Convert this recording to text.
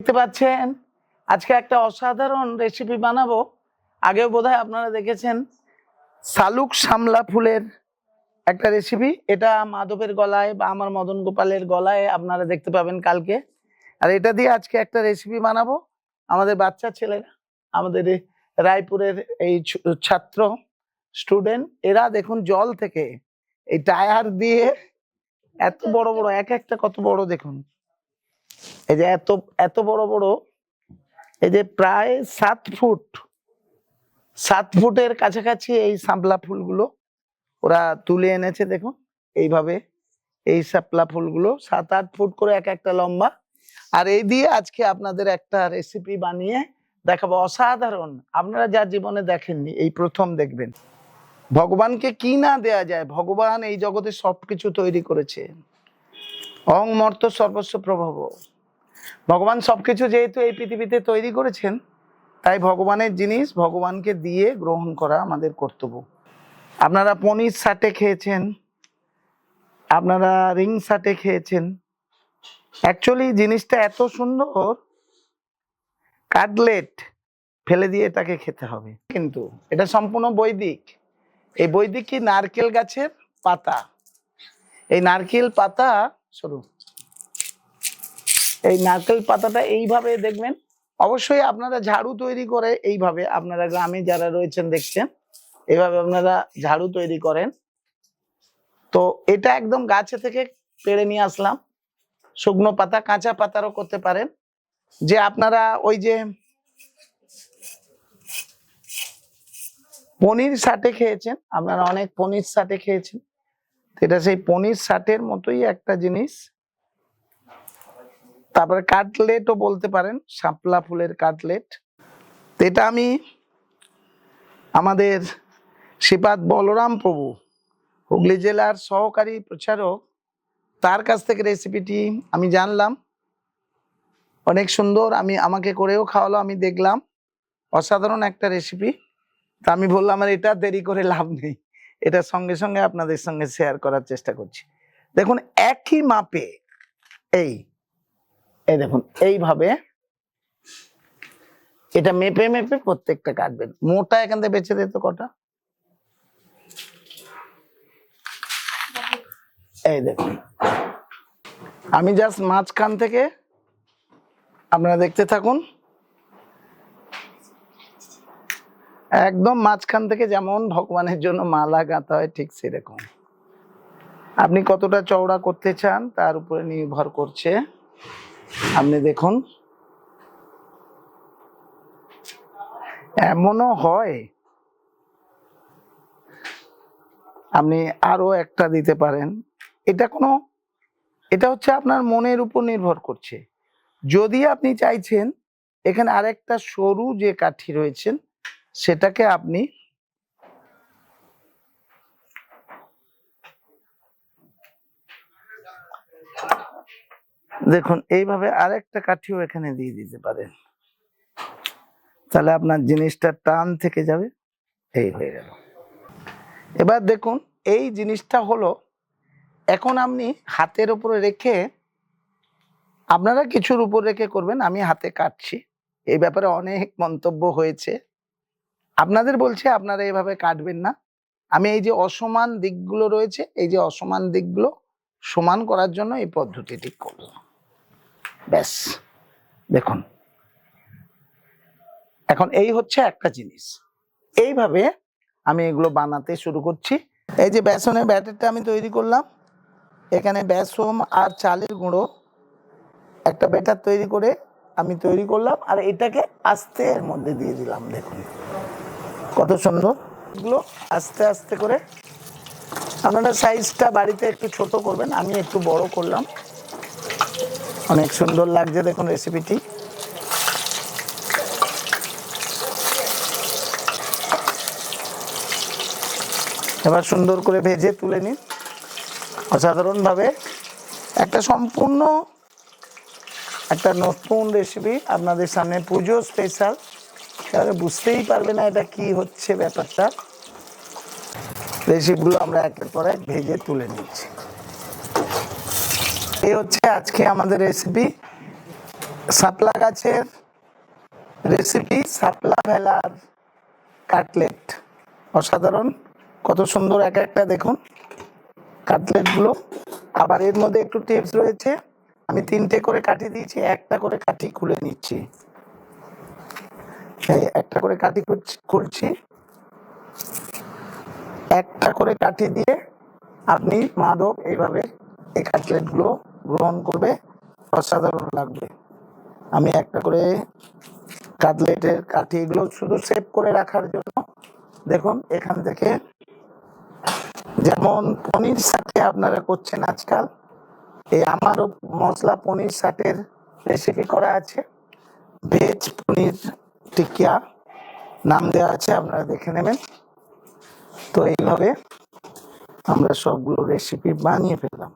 দেখতে পাচ্ছেন? আজকে একটা অসাধারণ রেসিপি বানাবো। আগেও বোধহয় আপনারা দেখেছেন, শালুক সামলা ফুলের একটা রেসিপি এটা মাধবের গলায় বা আমার মদন গোপালের গলায় আপনারা দেখতে পাবেন কালকে। আর এটা দিয়ে আজকে একটা রেসিপি বানাবো। আমাদের বাচ্চা ছেলেরা, আমাদের রায়পুরের এই ছাত্র স্টুডেন্ট এরা দেখুন জল থেকে এই টায়ার দিয়ে এত বড় বড়, এক একটা কত বড় দেখুন। এই যে এত এত বড় বড়, এই যে প্রায় সাত ফুট, সাত ফুটের কাছাকাছি এই সাপলা ফুলগুলো ওরা তুলে এনেছে, দেখুন। এইভাবে এই সাপলা ফুলগুলো সাত, আট ফুট করে এক একটা লম্বা। আর এই দিয়ে আজকে আপনাদের একটা রেসিপি বানিয়ে দেখাবো। অসাধারণ। আপনারা যা জীবনে দেখেননি, এই প্রথম দেখবেন। ভগবানকে কি না দেয়া যায়? ভগবান এই জগতে সবকিছু তৈরি করেছে। অং মর্ত সর্বস্ব প্রভব। ভগবান সব কিছু যেহেতু এই পৃথিবীতে তৈরি করেছেন, তাই ভগবানের জিনিস ভগবানকে দিয়ে গ্রহণ করা আমাদের কর্তব্য। আপনারা পনির সাটে খেয়েছেন, আপনারা রিং সাটে খেয়েছেন। অ্যাকচুয়ালি জিনিসটা এত সুন্দর, কাটলেট ফেলে দিয়ে এটাকে খেতে হবে। কিন্তু এটা সম্পূর্ণ বৈদিক। এই বৈদিক কি নারকেল গাছের পাতা। এই নারকেল পাতা সরু এই নারকেল পাতাটা এইভাবে দেখবেন, অবশ্যই আপনারা ঝাড়ু তৈরি করে এইভাবে আপনারা গ্রামে যারা রয়েছেন দেখছেন, এইভাবে আপনারা ঝাড়ু তৈরি করেন। তো এটা একদম গাছে থেকে পেড়ে নিয়ে আসলাম। শুকনো পাতা, কাঁচা পাতারও করতে পারেন। যে আপনারা ওই যে পনির সাটে খেয়েছেন, আপনারা অনেক পনির সাটে খেয়েছেন। এটা সেই পনির সাটের মতোই একটা জিনিস। তারপরে কাটলেটও বলতে পারেন, শাপলা ফুলের কাটলেট। এটা আমি আমাদের শ্রীপাদ বলরাম প্রভু, হুগলি জেলার সহকারী প্রচারক, তার কাছ থেকে রেসিপিটি আমি জানলাম। অনেক সুন্দর, আমি, আমাকে করেও খাওয়ালো, আমি দেখলাম। অসাধারণ একটা রেসিপি তা আমি বললাম, আর, এটা দেরি করে লাভ নেই। এটা সঙ্গে সঙ্গে আপনাদের সঙ্গে শেয়ার করার চেষ্টা করছি। দেখুন, একই মাপে এই এই দেখুন, এইভাবে এটা মেপে মেপে প্রত্যেকটা কাটবেন। মোটা এখান থেকে বেছে দিতে কটা? এই দেখুন, আমি জাস্ট মাঝখান থেকে আপনারা দেখতে থাকুন। একদম মাঝখান থেকে যেমন ভগবানের জন্য মালা গাঁথা হয়, ঠিক সেরকম। আপনি কতটা চওড়া করতে চান, তার উপরে নির্ভর করছে। আপনি দেখুন। এমনও হয়। আপনি আরও একটা দিতে পারেন। এটা কোনো, এটা হচ্ছে আপনার মনের উপর নির্ভর করছে। যদি আপনি চাইছেন, এখানে আরেকটা সরু যে কাঠি রয়েছেন সেটাকে আপনি দেখুন, এইভাবে আরেকটা কাঠিও এখানে দিয়ে দিতে পারেন। তাহলে আপনার জিনিসটা টান থেকে যাবে, এই হয়ে গেল। এবার দেখুন, এই জিনিসটা হলো, এখন আপনি হাতের উপরে রেখে, আপনারা কিছুর উপর রেখে করবেন, আমি হাতে কাটছি। এই ব্যাপারে অনেক মন্তব্য হয়েছে। আপনাদের বলছে আপনারা এভাবে কাটবেন না। আমি এই যে অসমান দিকগুলো রয়েছে, এই যে অসমান দিকগুলো সমান করার জন্য এই পদ্ধতিটি করলাম ব্যাস, দেখুন। এখন এই হচ্ছে একটা জিনিস। এইভাবে আমি এগুলো বানাতে শুরু করছি। এই যে বেসনের ব্যাটারটা আমি তৈরি করলাম। এখানে বেসন আর চালের গুঁড়ো একটা ব্যাটার তৈরি করে আমি তৈরি করলাম। আর এটাকে আস্তে এর মধ্যে দিয়ে দিলাম, দেখুন। কত সুন্দর? এগুলো আস্তে আস্তে করে আপনারা সাইজটা বাড়িতে একটু ছোট করবেন, আমি একটু বড় করলাম। অনেক সুন্দর লাগছে দেখুন রেসিপিটি এবার সুন্দর করে ভেজে তুলে নিন। অসাধারণভাবে একটা সম্পূর্ণ একটা নতুন রেসিপি আপনাদের সামনে পুজো স্পেশাল তাহলে বুঝতেই পারবে না এটা কি হচ্ছে ব্যাপারটা। রেসিপিগুলো আমরা একের পর এক ভেজে তুলে নিচ্ছি। এই হচ্ছে আজকে আমাদের রেসিপি। শাপলা গাছের রেসিপি শাপলা ভেলার কাটলেট। অসাধারণ, কত সুন্দর এক একটা দেখুন। কাটলেটগুলো, আবার এর মধ্যে একটু টিপস রয়েছে। আমি তিনটে করে কাটি দিয়েছি, একটা করে কাঠি খুলে নিচ্ছি। একটা করে কাঠি খুলছি। একটা করে কাঠি দিয়ে আপনি মাদক এইভাবে এই কাটলেটগুলো গ্রহণ করবে, অসাধারণ লাগবে। আমি একটা করে কাটলেটের কাঠিগুলো শুধু সেভ করে রাখার জন্য, দেখুন এখান থেকে যেমন পনির সাথে আপনারা করছেন আজকাল, এই আমারও মশলা পনির সাথের রেসিপি করা আছে। ভেজ পনির টিকিয়া নাম দেওয়া আছে আপনারা দেখে নেবেন। তো এইভাবে আমরা সবগুলো রেসিপি বানিয়ে ফেললাম।